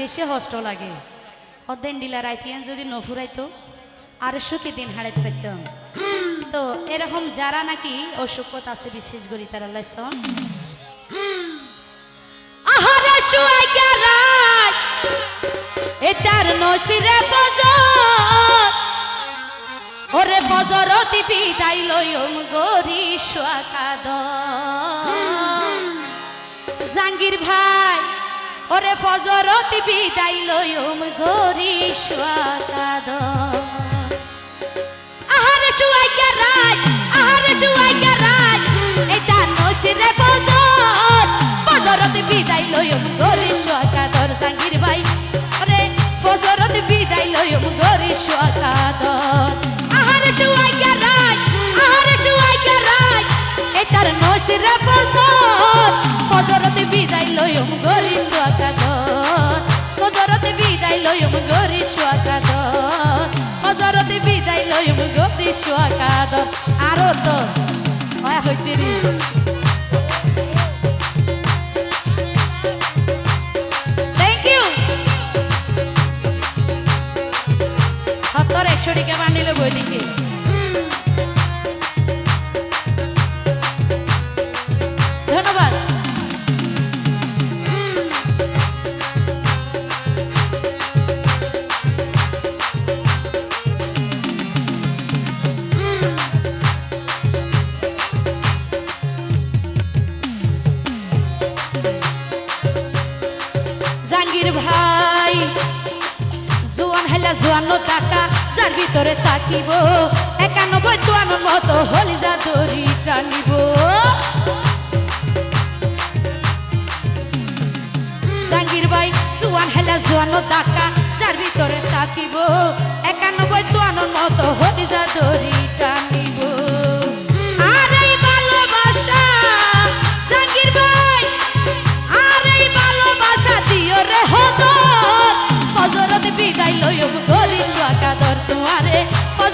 বেশি কষ্ট লাগে। হদেন ডিলার আইতিয়ান যদি নফুরাইতো আর সুখী দিন হারাইতে পারতাম তো এরকম যারা নাকি অসুখত আছে বিশেষ করে তারা লাইসন এটার নসিরে ফজর। ওরে ফজরতি বিদায় লয়ম গরি সোয়াকাদ জাঙ্গির ভাই ওরে ফজরত বিদায় লয়ম গরি সোয়াকাদ আহারে শুয়াইয়া রাত বিদায় লইম গরি সোয়াকাদর হজরতে বিদায় লইম গরি সোয়াকাদর আরও তো হয় হইতে একশো টাকা বান্ডিলে বই লিখে জাঙ্গির ভাই। জোয়ান হেলা জোয়ানো টাকা যার ভিতরে তাকিব একানব্বই চুয়ানোর মতো হলি যা দড়ি টানিব। জাঙ্গির ভাই, জোয়ান হেলা জোয়ানো টাকা যার ভিতরে তাকিব একানব্বই চুয়ানোর মতো হলি যা দড়ি টানিব।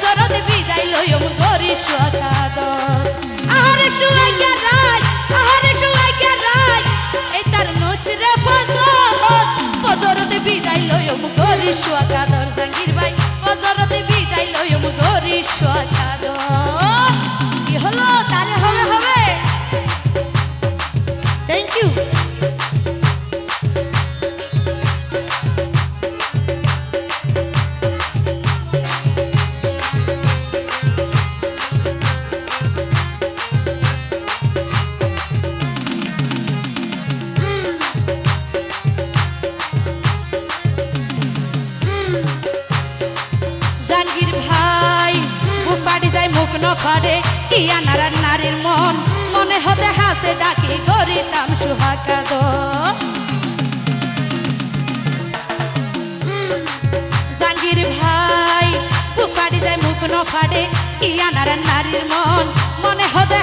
ফজরত বিদায় লয়ম গরি সোয়াকাদর আহারে শুয়াইয়া রাই আহারে শুয়াইয়া রাই এই তার নচরে ফজর ফজরত বিদায় লয়ম গরি সোয়াকাদর জাঙ্গির ভাই ফজরত বিদায় লয়ম গরি সোয়াকাদর কি হলো? তাহলে হবে হবে। থ্যাংক ইউ মুখ কি ইয়া নারার মন। মনে হতে হাসে, ডাকি গরিতাম সুহাকাদ জাঙ্গির ভাই বুপাড়ি যায় মুখ ন ফাড়ে কি নারার নারীর মন। মনে হতে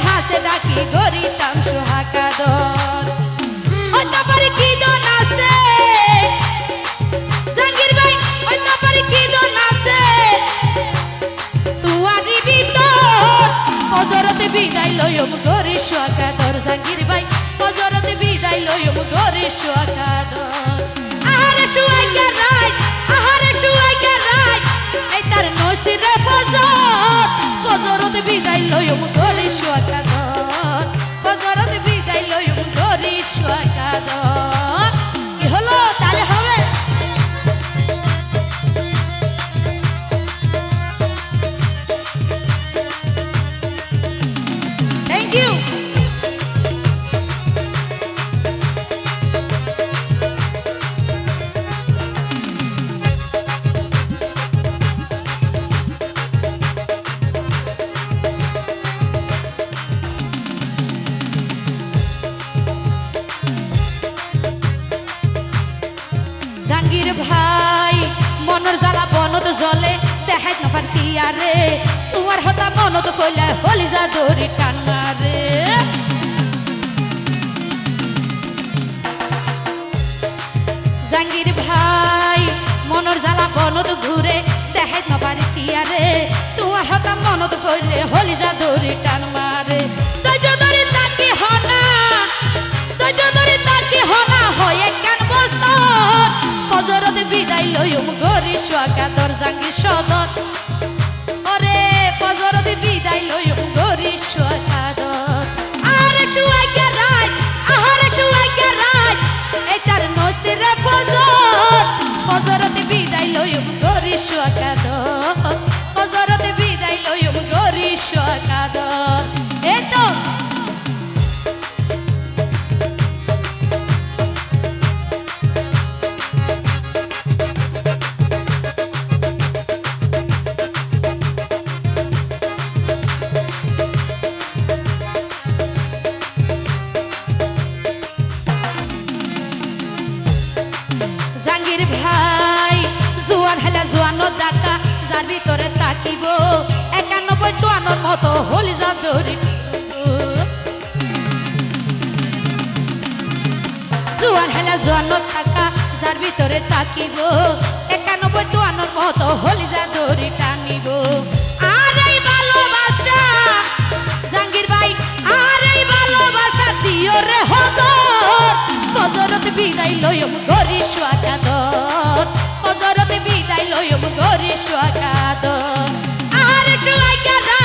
লয়ম গরে সোয়াকাদর জাঙ্গির ভাই। ফজরতে বিদায় লয়ম গরে সোয়াকাদর আহারে শুয়াইয়া রাই আহারে শুয়াইয়া রাই জাঙ্গির ভাই, মনের জ্বালা বনদ জলে দেখাই নফার তিয়ারে তোমার হতা মনত ফইলা হলি যা দড়ি টান্নারে জাঙ্গির ভাই জ্বালা ঘুরে দেখাই নফার তিয়ারে তোমার হতা হলি যা গরি সোয়াকাদর বিদায় লইম গরি সোয়াকাদর এই জাঙ্গির ভাই জোয়ান হেলা জোয়ানো ডাকা যার ভিতরে তাকিব একানব্বই তোয়ানোর মতো হলি যা ধরি জোয়ান হেলা জোয়ানো থাকা যার ভিতরে তাকিব একানব্বই তোয়ানোর মতো হলি যা ধরি টানিব। আর দিও রে হদর ফজরত বিদায় লয়ম গরি সোয়াকাদর ফজরত বিদায় লয়ম গরি সোয়াকাদর আর সোয়াকাদর